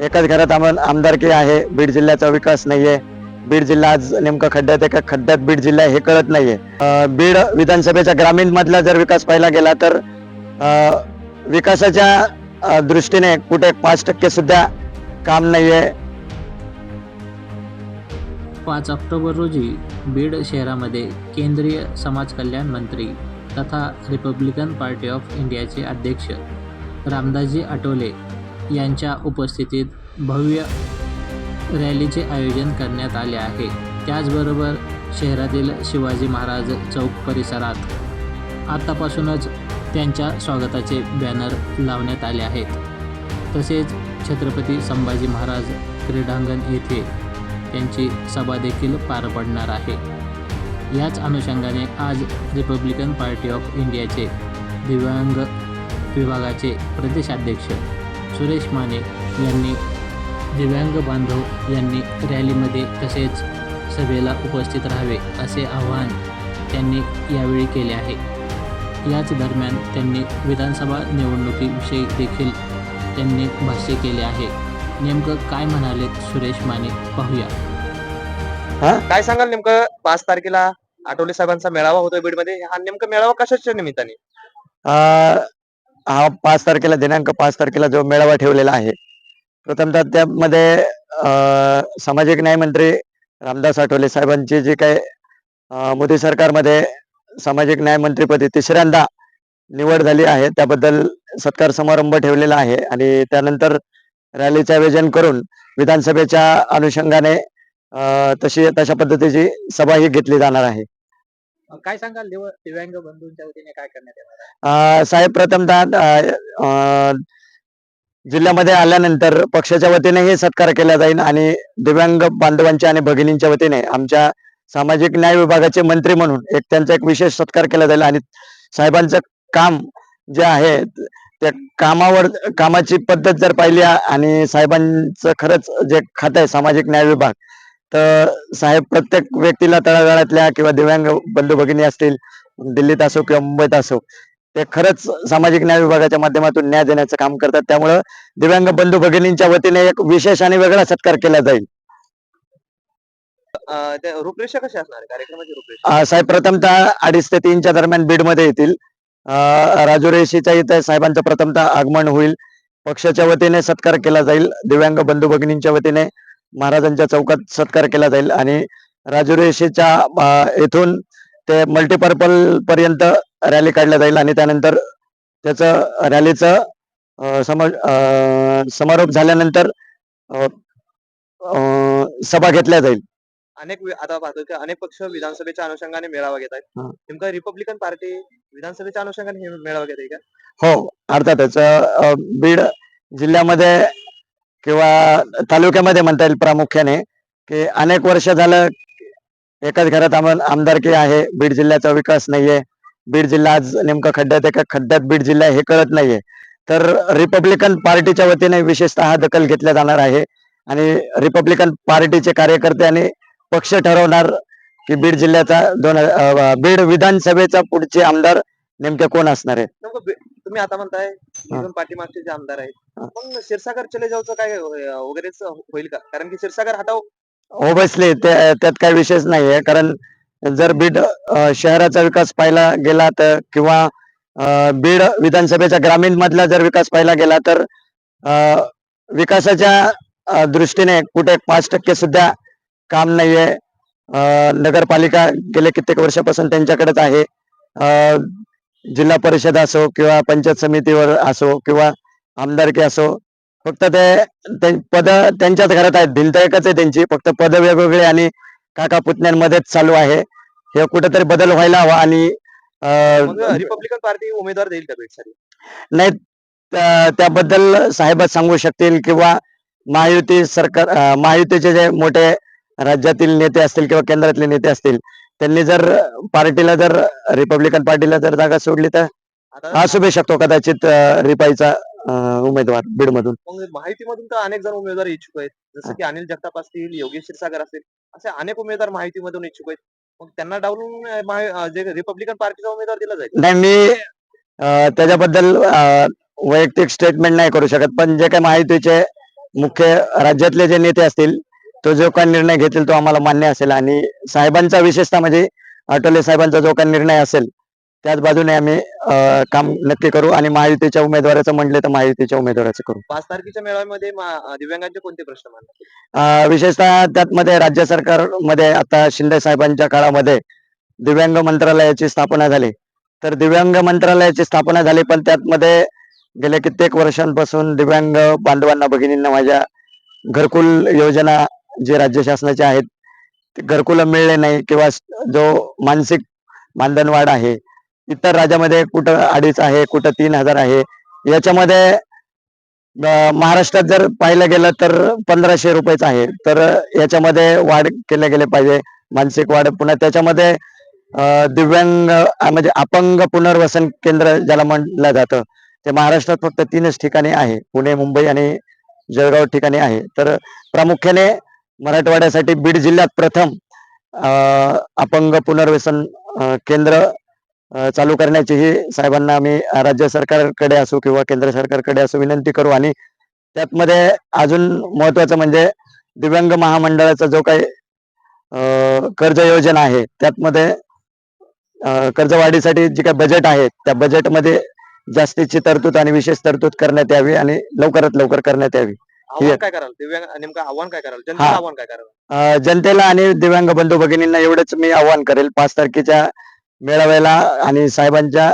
एकाच घरात आम- आमदारकी आहे. बीड जिल्ह्याचा विकास नाहीये. बीड जिल्हा आज नेमका खड्ड्यात आहे का? खड्ड्यात बीड जिल्हा हे कळत नाहीये. बीड विधानसभेच्या ग्रामीण मधला जर विकास पाहिला गेला तर विकासाच्या दृष्टीने कुठे पाच टक्के सुद्धा काम नाहीये. पाच ऑक्टोबर रोजी बीड शहरामध्ये केंद्रीय समाज कल्याण मंत्री तथा रिपब्लिकन पार्टी ऑफ इंडियाचे अध्यक्ष रामदासजी आठवले यांच्या उपस्थितीत भव्य रॅलीचे आयोजन करण्यात आले आहे. त्याचबरोबर शहरातील शिवाजी महाराज चौक परिसरात आतापासूनच त्यांच्या स्वागताचे बॅनर लावण्यात आले आहेत. तसेच छत्रपती संभाजी महाराज क्रीडांगण येथे त्यांची सभा देखील पार पडणार आहे. याच अनुषंगाने आज रिपब्लिकन पार्टी ऑफ इंडियाचे दिव्यांग विभागाचे प्रदेशाध्यक्ष सुरेश माने यांनी दिव्यांग बांधव यांनी रॅलीमध्ये तसेच सभेला उपस्थित राहावे असे आवाहन त्यांनी यावेळी केले आहे. याच दरम्यान त्यांनी विधानसभा निवडणुकीविषयी देखील त्यांनी भाष्य केले आहे. नेमकं काय म्हणाले सुरेश माने? पाहूया. काय सांगाल नेमकं? पाच तारखेला आठवले साहेबांचा मेळावा होतोय बीडमध्ये. हा नेमका मेळावा कशाच्या निमित्ताने? अं, हा पाच तारखेला दिनांक पाच तारखेला जो मेळावा ठेवलेला आहे प्रथमतः त्यामध्ये सामाजिक न्यायमंत्री रामदास आठवले साहेबांची जी काही मोदी सरकारमध्ये सामाजिक न्याय मंत्रीपदी तिसऱ्यांदा निवड झाली आहे त्याबद्दल सत्कार समारंभ ठेवलेला आहे आणि त्यानंतर रॅलीचे आयोजन करून विधानसभेच्या अनुषंगाने तशी तशा पद्धतीची सभा ही घेतली जाणार आहे. काय सांगाल दिव- दिव्यांग बंधूंच्या वतीने काय करण्यात येणार आहे? अं, साहेब प्रथमतः अं, जिल्ह्यामध्ये आल्यानंतर पक्षाच्या वतीने हे सत्कार केला जाईल आणि दिव्यांग बांधवांच्या आणि भगिनींच्या वतीने आमच्या सामाजिक न्याय विभागाचे मंत्री म्हणून एक त्यांचा एक विशेष सत्कार केला जाईल आणि साहेबांचं काम जे आहे त्या कामावर कामाची पद्धत जर पाहिली आणि साहेबांचं खरंच जे खातं आहे सामाजिक न्याय विभाग तर साहेब प्रत्येक व्यक्तीला तळागाळातल्या किंवा दिव्यांग बंधू भगिनी असतील दिल्लीत असो किंवा मुंबईत असो ते खरंच सामाजिक न्याय विभागाच्या माध्यमातून न्याय देण्याचं काम करतात. त्यामुळं दिव्यांग बंधू भगिनींच्या वतीने एक विशेष आणि वेगळा सत्कार केला जाईल. रूपरेषा कशी असणार? कार्यक्रमाची रूपरेषा? साहेब प्रथमतः अडीच ते तीनच्या दरम्यान बीडमध्ये येतील. अं, राजुरेशीच्या इथे साहेबांचं प्रथमतः आगमन होईल. पक्षाच्या वतीने सत्कार केला जाईल. दिव्यांग बंधू भगिनींच्या वतीने महाराजांच्या चौकात सत्कार केला जाईल आणि राजुरेशीच्या अं, येथून ते मल्टीपर्पल पर्यंत रॅली काढल्या जाईल आणि त्यानंतर त्याचं रॅलीचं सम समारोप झाल्यानंतर सभा घेतल्या जाईल. अनेक आता पाहतो की अनेक पक्ष विधानसभेच्या अनुषंगाने मेळावा घेत आहेत. नेमका रिपब्लिकन पार्टी विधानसभेच्या अनुषंगाने मेळावा घेत आहे का? हो अर्थातच बीड जिल्ह्यामध्ये किंवा तालुक्यामध्ये म्हणता येईल प्रामुख्याने की अनेक वर्ष झालं एकाच घरात आम- आमदारकी आहे बीड जिल्ह्याचा विकास नाहीये. बीड जिल्हा आज नेमका खड्ड्यात एका खड्ड्यात बीड जिल्हा हे कळत नाहीये. तर रिपब्लिकन पार्टीच्या वतीने विशेषतः दखल घेतल्या जाणार आहे. आणि रिपब्लिकन पार्टीचे कार्यकर्ते आणि पक्ष ठरवणार की बीड जिल्ह्याचा दोन बीड विधानसभेचा पुढचे आमदार नेमके कोण असणार आहे नेमकं बी- तुम्ही आता म्हणताय इथून पाठीमागचे जे आमदार आहेत. हा. मग क्षीरसागर चले जाऊचं काय अं, वगैरेच होईल का? कारण की क्षीरसागर हटाव ओबसली त्यात काही विशेष नाहीये. कारण जर बीड अ, शहराचा विकास पाहिला गेला तर किंवा अ, बीड विधानसभेच्या ग्रामीण मधला जर विकास पाहिला गेला तर अ, विकासाच्या अ, दृष्टीने कुठे पाच टक्के सुद्धा काम नाहीये. अ, नगरपालिका गेले कित्येक वर्षापासून त्यांच्याकडेच आहे. अ, जिल्हा परिषद असो किंवा पंचायत समितीवर असो किंवा आमदारकी असो फक्त ते पद त्यांच्याच घरात आहेत. भिंत एकच आहे त्यांची. फक्त पद वेगवेगळे आणि काका पुतण्यांमध्येच चालू आहे. हे कुठेतरी बदल व्हायला हवा आणि रिपब्लिकन पार्टी उमेदवार देईल का नाही त्या- त्याबद्दल साहेबच सांगू शकतील किंवा महायुती सरकार महायुतीचे जे मोठे राज्यातील नेते असतील किंवा केंद्रातले नेते असतील त्यांनी जर पार्टीला जर रिपब्लिकन पार्टीला जर जागा सोडली तर? असू बी शकतो कदाचित रिपाईचा उमेदवार बीडमधून. मग माहितीमधून तर अनेक जण उमेदवार इच्छुक आहेत. जसं की अनिल जगताप असतील योगेश क्षीरसागर असतील असे अनेक उमेदवार माहितीमधून इच्छुक आहेत. मग त्यांना डावलून जे रिपब्लिकन पार्टीचा उमेदवार दिला जाईल. नाही मी त्याच्याबद्दल वैयक्तिक स्टेटमेंट नाही करू शकत. पण जे काही माहितीचे मुख्य राज्यातले जे नेते असतील तो जो काही निर्णय घेतील तो आम्हाला मान्य असेल आणि साहेबांचा विशेषतः म्हणजे आठवले साहेबांचा जो काही निर्णय असेल त्याच बाजूने आम्ही काम नक्की करू आणि महायुतीच्या उमेदवाराचं म्हटले तर महायुतीच्या उमेदवाराचं करू. पाच तारखेच्या मेळाव्यामध्ये दिव्यांगांचे कोणते प्रश्न विशेषतः त्यातमध्ये राज्य सरकारमध्ये आता शिंदे साहेबांच्या काळामध्ये दिव्यांग मंत्रालयाची स्थापना झाली. तर दिव्यांग मंत्रालयाची स्थापना झाली पण त्यातमध्ये गेल्या कित्येक वर्षांपासून दिव्यांग बांधवांना भगिनींना माझ्या घरकुल योजना जे राज्य शासनाचे आहेत ते घरकुल मिळले नाही किंवा जो मानसिक मानधनवाढ आहे इतर राज्यामध्ये कुठं अडीच आहे कुठं तीन हजार आहे याच्यामध्ये महाराष्ट्रात जर पाहिलं गेलं तर पंधराशे रुपयेच आहे. तर याच्यामध्ये वाढ केले गेले पाहिजे मानसिक वाढ पुन्हा त्याच्यामध्ये दिव्यांग म्हणजे अपंग पुनर्वसन केंद्र ज्याला म्हटलं जातं ते महाराष्ट्रात फक्त तीनच ठिकाणी आहे पुणे मुंबई आणि जळगाव ठिकाणी आहे. तर प्रामुख्याने मराठवाड्यासाठी बीड जिल्ह्यात प्रथम अपंग पुनर्वसन केंद्र चालू करण्याची ही साहेबांना आम्ही राज्य सरकारकडे असो किंवा केंद्र सरकारकडे असो विनंती करू. आणि त्यातमध्ये अजून महत्वाचं म्हणजे दिव्यांग महामंडळाचा जो काही कर्ज योजना आहे त्यातमध्ये मध्ये कर्जवाढीसाठी जे काही बजेट आहे त्या बजेटमध्ये जास्तीची तरतूद आणि विशेष तरतूद करण्यात यावी आणि लवकरात लवकर करण्यात यावी. आव्हान काय कराल? दिव्यांग नेमकं आव्हान काय कराल? जनतेला. आव्हान काय कराल? अं, जनतेला आणि दिव्यांग बंधू भगिनींना एवढंच मी आवाहन करेल. पाच तारखेच्या मेळाव्याला आणि साहेबांच्या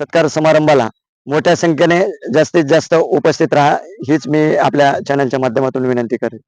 सत्कार समारंभाला मोठ्या संख्येने जास्तीत जास्त उपस्थित राहा हीच मी आपल्या चॅनलच्या माध्यमातून विनंती करेन